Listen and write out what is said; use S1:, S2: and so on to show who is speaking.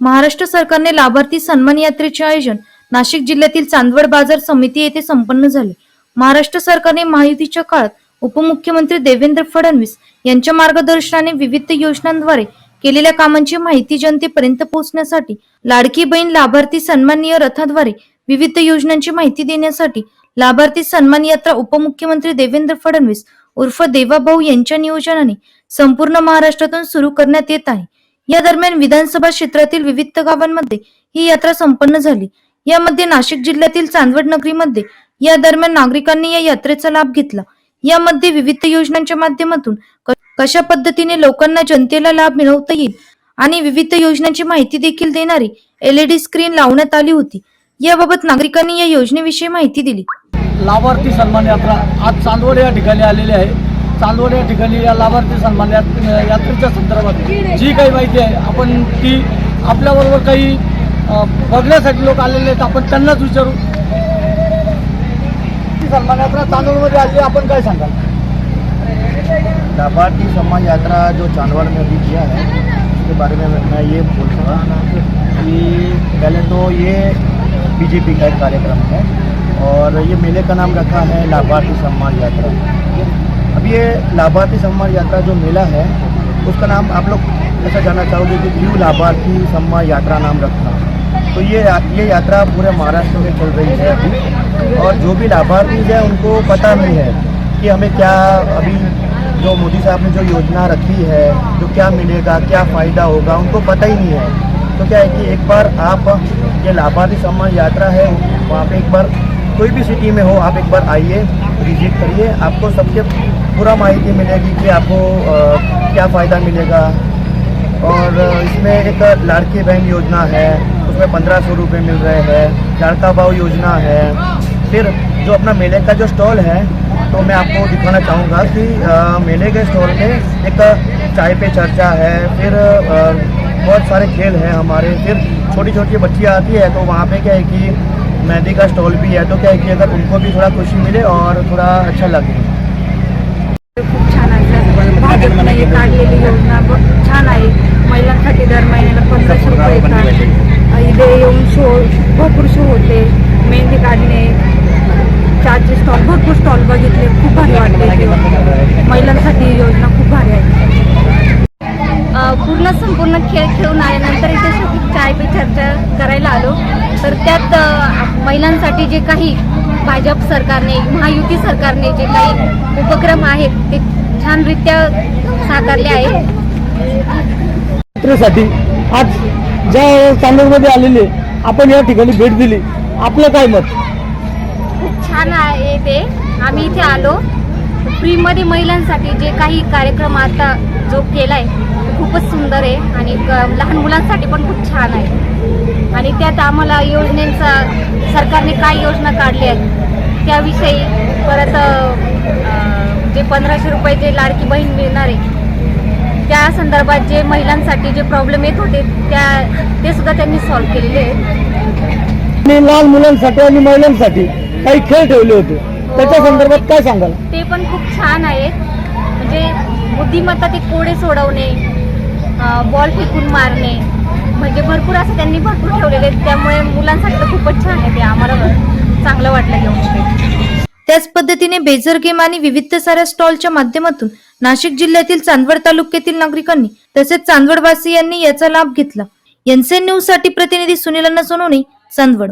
S1: महाराष्ट्र सरकारने लाभार्थी सन्मान यात्रेचे आयोजन नाशिक जिल्ह्यातील चांदवड बाजार समिती येथे संपन्न झाले. महाराष्ट्र सरकारने महायुतीच्या काळात उपमुख्यमंत्री देवेंद्र फडणवीस यांच्या मार्गदर्शनाने विविध योजनांद्वारे केलेल्या कामांची माहिती जनतेपर्यंत पोहोचण्यासाठी लाडकी बहीण लाभार्थी सन्माननीय रथाद्वारे विविध योजनांची माहिती देण्यासाठी लाभार्थी सन्मान यात्रा उपमुख्यमंत्री देवेंद्र फडणवीस उर्फ देवाभाऊ यांच्या नियोजनाने संपूर्ण महाराष्ट्रातून सुरू करण्यात येत आहे. या दरम्यान विधानसभा क्षेत्रातील विविध गावांमध्ये ही यात्रा संपन्न झाली. यामध्ये नाशिक जिल्ह्यातील चांदवड नगरीमध्ये या दरम्यान नागरिकांनी या यात्रेचा लाभ घेतला. यामध्ये विविध योजनांच्या माध्यमातून कशा पद्धतीने लोकांना जनतेला लाभ मिळवता येईल आणि विविध योजनांची माहिती देखील देणारी एलईडी स्क्रीन लावण्यात आली होती. याबाबत नागरिकांनी या योजनेविषयी माहिती दिली.
S2: लाभार्थी सन्मान यात्रा आज चांदवड या ठिकाणी आलेली आहे. चांदवड या ठिकाणी या लाभार्थी सन्मान यात्रेच्या संदर्भात जी काही माहिती आहे आपण ती आपल्याबरोबर काही बघण्यासाठी लोक आलेले आहेत आपण त्यांनाच विचारू. सन्मान यात्रा चांदवडमध्ये आली आपण काय सांगाल?
S3: लाभार्थी सम्मान यात्रा जो चांदवड़ में अभी किया है उसके बारे में मैं ये बोलूँगा कि पहले तो ये बीजेपी का एक कार्यक्रम है और ये मेले का नाम रखा है लाभार्थी सम्मान यात्रा। अब ये लाभार्थी सम्मान यात्रा जो मेला है, उसका नाम आप लोग ऐसा जानना चाहोगे कि क्यों लाभार्थी सम्मान यात्रा नाम रखा? तो ये ये यात्रा पूरे महाराष्ट्र में चल रही है अभी, और जो भी लाभार्थी है, उनको पता नहीं है कि हमें क्या अभी जो मोदी साहब ने जो योजना रखी है, जो क्या मिलेगा, क्या फ़ायदा होगा, उनको पता ही नहीं है। तो क्या है कि एक बार आप ये लाभार्थी सम्मान यात्रा है, वहाँ पे एक बार कोई भी सिटी में हो, आप एक बार आइए, विज़िट करिए। आपको सबसे पूरा माहिती मिलेगी कि आपको क्या फ़ायदा मिलेगा। और इसमें एक लाड़की बहन योजना है उसमें पंद्रह सौ रुपये मिल रहे हैं लड़का भाव योजना है। फिर जो अपना मेले का जो स्टॉल है तो मैं आपको दिखाना चाहूँगा कि अ, मेले के स्टॉल में एक चाय पे चर्चा है फिर बहुत सारे खेल हैं हमारे। फिर छोटी छोटी बच्चियाँ आती है तो वहाँ पे क्या है कि मेहंदी का स्टॉल भी है तो क्या है कि अगर उनको भी थोड़ा खुशी मिले और थोड़ा अच्छा लगे।
S4: भरपूर शो होते. मेहंदी काढणे चहाचे स्टॉल भरपूर स्टॉल बघितले. खूप भारी वाटले. महिलांसाठी योजना खूप भारी आहे. पूर्ण संपूर्ण खेळ खेळून आल्यानंतर इथे शेवटी चाय पे चर्चा करायला आलो. तर त्यात महिलांसाठी जे काही भाजप सरकारने महायुती सरकारने जे काही उपक्रम आहेत ते छानरित्या साकारले आहेत.
S2: आज ज्या चांदवडमध्ये आलेले आपण या ठिकाणी भेट दिली. आपलं काय मत?
S4: खूप छान आहे ते. आम्ही इथे आलो. फ्रीमध्ये महिलांसाठी जे काही कार्यक्रम आता जो केलाय तो खूपच सुंदर आहे आणि लहान मुलांसाठी पण खूप छान आहे. आणि त्यात आम्हाला योजनेचा सरकारने काय योजना काढल्या आहेत त्याविषयी परत जे पंधराशे रुपये जे लाडकी बहीण मिळणार आहे संदर्भात जे महिलांसाठी जे प्रॉब्लेम येत होते त्या ते सुद्धा त्यांनी सॉल्व्ह केलेले आहेत.
S2: लहान मुलांसाठी आणि महिलांसाठी काही खेळ ठेवले होते. त्याच्या संदर्भात काय सांगाल?
S4: ते पण खूप छान आहेत. म्हणजे बुद्धिमत्ता ते कोडे सोडवणे बॉल फेकून मारणे म्हणजे भरपूर असं त्यांनी भरपूर ठेवलेले आहेत. त्यामुळे मुलांसाठी तर खूपच छान आहे ते. आम्हाला चांगलं वाटलं घेऊन
S1: त्याच पद्धतीने बेझर गेम आणि विविध साऱ्या स्टॉलच्या माध्यमातून नाशिक जिल्ह्यातील चांदवड तालुक्यातील नागरिकांनी तसेच चांदवडवासियांनी याचा लाभ घेतला. एनसीएन न्यूजसाठी प्रतिनिधी सुनील सोनवणे चांदवड.